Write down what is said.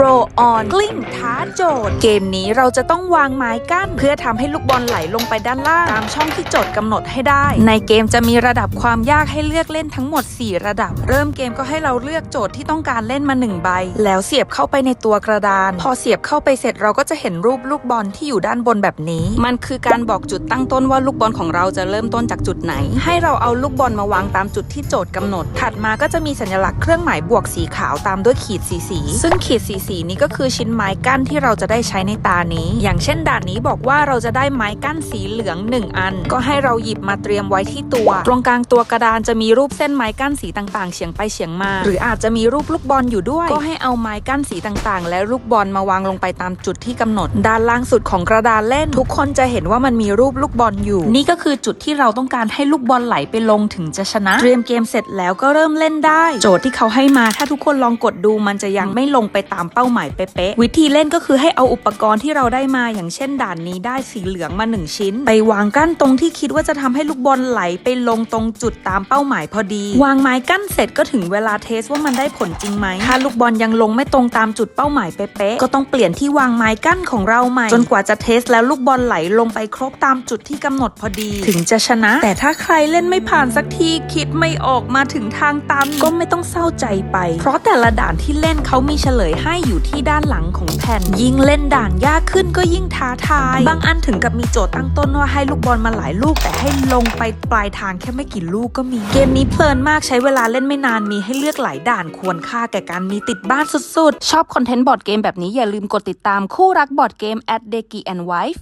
Roll on กลิ้งท้าโจทย์ เกมนี้เราจะต้องวางไม้กั้น เพื่อทำให้ลูกบอลไหลลงไปด้านล่าง ตามช่องที่โจทย์กำหนดให้ได้ ในเกมจะมีระดับความยากให้เลือกเล่นทั้งหมด 4 ระดับ เริ่มเกมก็ให้เราเลือกโจทย์ที่ต้องการเล่นมา1ใบ แล้วเสียบเข้าไปในตัวกระดาน พอเสียบเข้าไปเสร็จเราก็จะเห็นรูปลูกบอลที่อยู่ด้านบนแบบนี้ มันคือการบอกจุดตั้งต้นว่าลูกบอลของเราจะเริ่มต้นจากจุดไหน ให้เราเอาลูกบอลมาวางตามจุดที่โจทย์กำหนด ถัดมาก็จะมีสัญลักษณ์เครื่องหมายบวกสีขาวตามด้วยขีดสีสีซึ่งขีดสีสีนี้ก็คือชิ้นไม้กั้นที่เราจะได้ใช้ในตานี้ อย่างเช่นด่านนี้บอกว่าเราจะได้ไม้กั้นสีเหลือง 1 อัน ก็ให้เราหยิบมาเตรียมไว้ที่ตัว ตรงกลางตัวกระดานจะมีรูปเส้นไม้กั้นสีต่างๆ เฉียงไปเฉียงมา หรืออาจจะมีรูปลูกบอลอยู่ด้วย ก็ให้เอาไม้กั้นสีต่างๆ และลูกบอลมาวางลงไปตามจุดที่กำหนด ด้านล่างสุดของกระดานเล่น ทุกคนจะเห็นว่ามันมีรูปลูกบอลอยู่ นี่ก็คือจุดที่เราต้องการให้ลูกบอลไหลไปลงถึงจะชนะ เตรียมเกมเสร็จแล้วก็เริ่มเล่นได้ โจทย์ที่เขาให้มาถ้าทุกคนลองกดดูมันจะยังไม่ลงไปตามเป้าหมายเป๊ะๆวิธีเล่นก็คือให้เอาอุปกรณ์ที่เราได้มาอย่างเช่นด่านนี้ได้สีเหลืองมาหนึ่งชิ้น ไปวางกั้นตรงที่คิดว่าจะทำให้ลูกบอลไหลไปลงตรงจุดตามเป้าหมายพอดี วางไม้กั้นเสร็จก็ถึงเวลาเทสว่ามันได้ผลจริงไหมถ้าลูกบอลยังลงไม่ตรงตามจุดเป้าหมายเป๊ะๆก็ต้องเปลี่ยนที่วางไม้กั้นของเราใหม่ จนกว่าจะเทสแล้วลูกบอลไหลลงไปครบตามจุดที่กำหนดพอดี ถึงจะชนะ แต่ถ้าใครเล่นไม่ผ่านสักทีคิดไม่ออกมาถึงทางตันก็ไม่ต้องเศร้าใจไป เพราะแต่ละด่านที่เล่นเขามีเฉลยให้อยู่ที่ด้านหลังของแผ่น ยิ่งเล่นด่านยากขึ้นก็ยิ่งท้าทาย บางอันถึงกับมีโจทย์ตั้งต้นว่าให้ลูกบอลมาหลายลูก แต่ให้ลงไปปลายทางแค่ไม่กี่ลูกก็มี เกมนี้เพลินมากใช้เวลาเล่นไม่นานมีให้เลือกหลายด่านควรค่าแก่การมีติดบ้านสุดๆ ชอบคอนเทนต์บอร์ดเกมแบบนี้อย่าลืมกดติดตามคู่รักบอร์ดเกม at d e k i and Wife